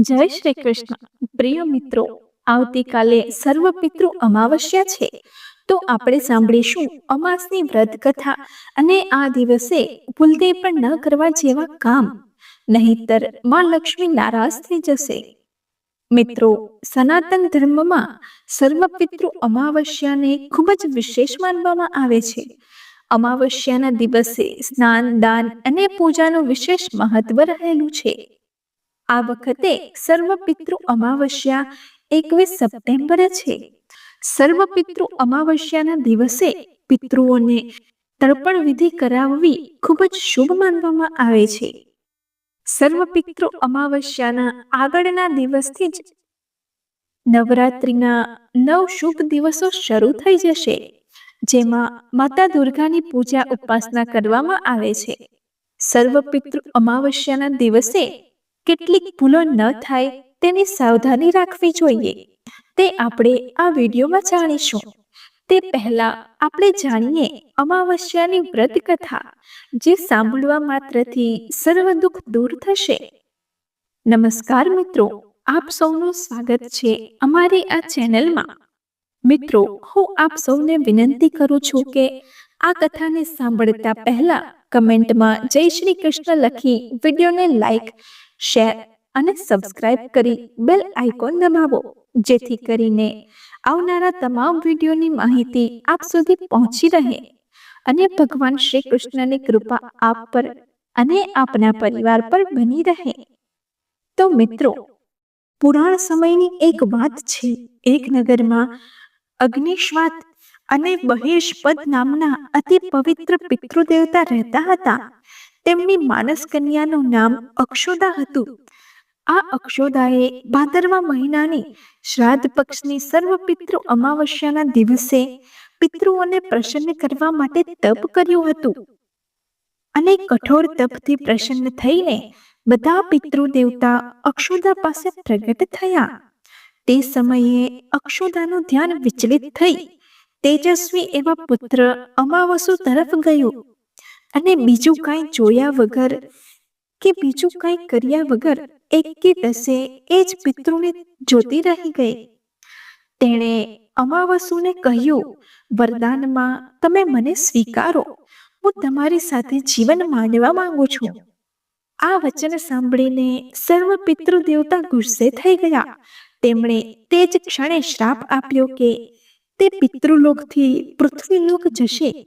જય શ્રી કૃષ્ણ. પ્રિય મિત્રો, આવતીકાલે સર્વ પિતૃ અમાવસ્યા છે. તો આપણે સાંભળીશું અમાસની વ્રત કથા અને આ દિવસે ભૂલતે પણ ન કરવા જેવા કામ. નહીતરમાં લક્ષ્મી નારાજ થઈ જશે. મિત્રો, સનાતન ધર્મમાં સર્વ પિતૃ અમાવસ્યાને ખૂબ જ વિશેષ માનવામાં આવે છે. અમાવસ્યાના દિવસે સ્નાન, દાન અને પૂજાનું વિશેષ મહત્વ રહેલું છે. આ વખતે સર્વ પિતૃ અમાવસ્યા એકવીસ સપ્ટેમ્બરે છે. સર્વ પિતૃ અમાવસ્યાના દિવસે પિતૃઓને તર્પણ વિધિ કરાવવી ખૂબ જ શુભ માનવામાં આવે છે. સર્વ પિતૃ અમાવસ્યાના આગળના દિવસથી જ નવરાત્રિના નવ શુભ દિવસો શરૂ થઈ જશે, જેમાં માતા દુર્ગાની પૂજા ઉપાસના કરવામાં આવે છે. સર્વ પિતૃ અમાવસ્યાના દિવસે કેટલીક ભૂલો ન થાય તેની સાવધાની રાખવી જોઈએ. તે આપણે આ વિડીયોમાં જાણીશું. તે પહેલા આપણે જાણીએ અમાવસ્યાની વ્રત કથા જે સાંભળવા માત્રથી સર્વ દુઃખ દૂર થશે. નમસ્કાર મિત્રો, આપ સૌનું સ્વાગત છે અમારી આ ચેનલમાં. મિત્રો, હું આપ સૌને વિનંતી કરું છું કે આ કથાને સાંભળતા પહેલા કમેન્ટમાં જય શ્રી કૃષ્ણ લખી વિડીયોને લાઈક શેર અને સબસ્ક્રાઇબ કરી બેલ આઇકોન દબાવો, જેથી કરીને આવનારા તમામ વિડીયોની માહિતી આપ સુધી પહોંચી રહે. અને ભગવાન શ્રી કૃષ્ણની કૃપા આપ પર અને આપના પરિવાર પર બની રહે. તો મિત્રો, પુરાણ સમયની એક વાત છે. એક નગરમાં અગ્નિશ્વાત અને બહેશપદ નામના અતિ પવિત્ર પિતૃદેવતા રહેતા હતા. તેમની માનસ કન્યાનું નામ અક્ષોદા હતું. આ અક્ષોદાએ ભાદરવા મહિનાની શ્રાદ્ધ પક્ષની સર્વ પિતૃ અમાવસ્યાના દિવસે પિતૃઓને પ્રસન્ન કરવા માટે તપ કર્યું હતું. અને કઠોર તપથી પ્રસન્ન થઈને બધા પિતૃ દેવતા અક્ષોદા પાસે પ્રગટ થયા. તે સમયે અક્ષોદાનું ધ્યાન વિચલિત થઈ તેજસ્વી એવા પુત્ર અમાવસુ તરફ ગયું. અને બીજું કાંઈ જોયા વગર કે બીજું કાંઈ કર્યા વગર એક દસે એ જ પિતૃને જોતી રહી ગઈ. તેણે અમાવસુને કહ્યું વરદાનમાં તમે મને સ્વીકારો. હું તમારી સાથે જીવન માંડવા માંગુ છું. આ વચન સાંભળીને સર્વ પિતૃ દેવતા ગુસ્સે થઈ ગયા. તેમણે તે જ ક્ષણે શ્રાપ આપ્યો કે તે પિતૃલોકથી પૃથ્વીલોક જશે.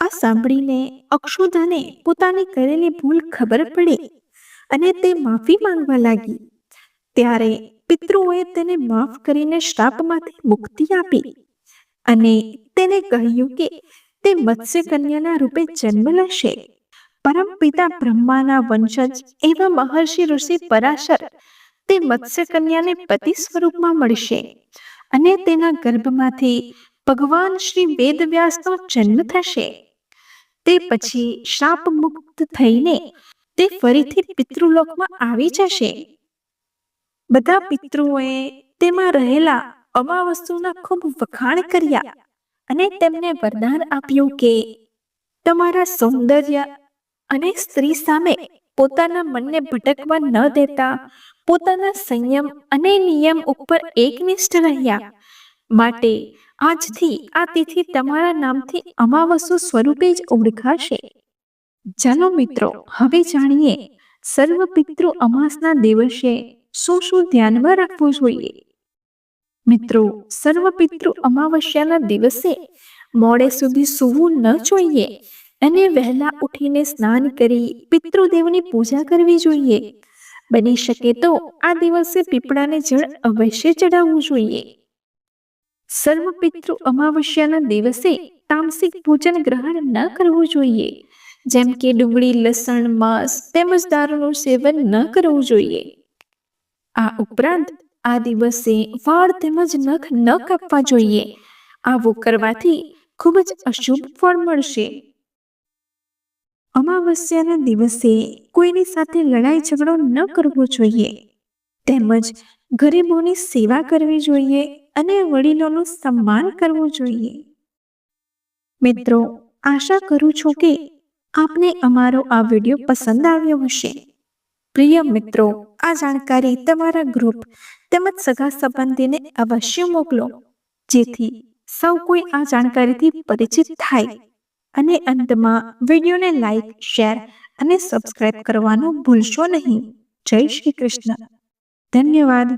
આ સાંભળીને અક્ષુધાને પોતાની કરેલી ભૂલ ખબર પડી અને તે માફી માંગવા લાગી. ત્યારે પિતૃઓએ તેને માફ કરીને શ્રાપમાંથી મુક્તિ આપી અને તેને કહ્યું કે તે મત્સ્ય કન્યાના રૂપે જન્મ લેશે. પરમ પિતા બ્રહ્માના વંશજ એવા મહર્ષિ ઋષિ પરાશર તે મત્સ્ય કન્યાને પતિ સ્વરૂપમાં મળશે અને તેના ગર્ભમાંથી ભગવાન શ્રી વેદવ્યાસનો જન્મ થશે. તે પછી શાપ મુક્ત થઈને તે ફરીથી પિતૃલોકમાં આવી જશે. બધા પિતૃઓએ તેમાં રહેલા અમાવસ્તુના ખૂબ વખાણ કર્યા અને તેમને વરદાન આપ્યું કે તમારા સૌંદર્ય અને સ્ત્રી સામે પોતાના મનને ભટકવા ન દેતા પોતાના સંયમ અને નિયમ ઉપર એકનિષ્ઠ રહ્યા. માટે આજથી આ તિથિ તમારા નામથી અમાવસ્યુ સ્વરૂપે જ ઓળખાશે. ચાલો મિત્રો, હવે જાણીએ સર્વ પિતૃ અમાસના દિવસે શું શું ધ્યાનમાં રાખવું જોઈએ? મિત્રો, સર્વ પિતૃ અમાવસ્યાના દિવસે મોડે સુધી સૂવું ન જોઈએ અને વહેલા ઉઠીને સ્નાન કરી પિતૃદેવની પૂજા કરવી જોઈએ. બની શકે તો આ દિવસે પીપળાને જળ અવશ્ય ચડાવવું જોઈએ. સર્વ પિતૃ અમાવસ્યાના દિવસે તામસિક ભોજન ગ્રહણ ન કરવું જોઈએ. જેમ કે ડુંગળી, લસણ, માંસ તેમજ દારૂનું સેવન ન કરવું જોઈએ. આ ઉપરાંત આ દિવસે વાળ તેમજ નખ ન કાપવા જોઈએ. આવું કરવાથી ખૂબ જ અશુભ ફળ મળશે. અમાવસ્યાના દિવસે કોઈની સાથે લડાઈ ઝઘડો ન કરવો જોઈએ. તેમજ ગરીબોની સેવા કરવી જોઈએ. અને વડીલોનું સન્માન કરવું જોઈએ. મિત્રો, આશા કરું છું કે આપને અમારો આ વીડિયો પસંદ આવ્યો હશે. પ્રિય મિત્રો, આ જાણકારી તમારા ગ્રુપ તેમજ સગા સંબંધીને અવશ્ય મોકલો, જેથી સૌ કોઈ આ જાણકારીથી પરિચિત થાય અને અંતમાં વિડીયોને લાઈક, શેર અને સબસ્ક્રાઇબ કરવાનું ભૂલશો નહીં. જય શ્રી કૃષ્ણ. ધન્યવાદ.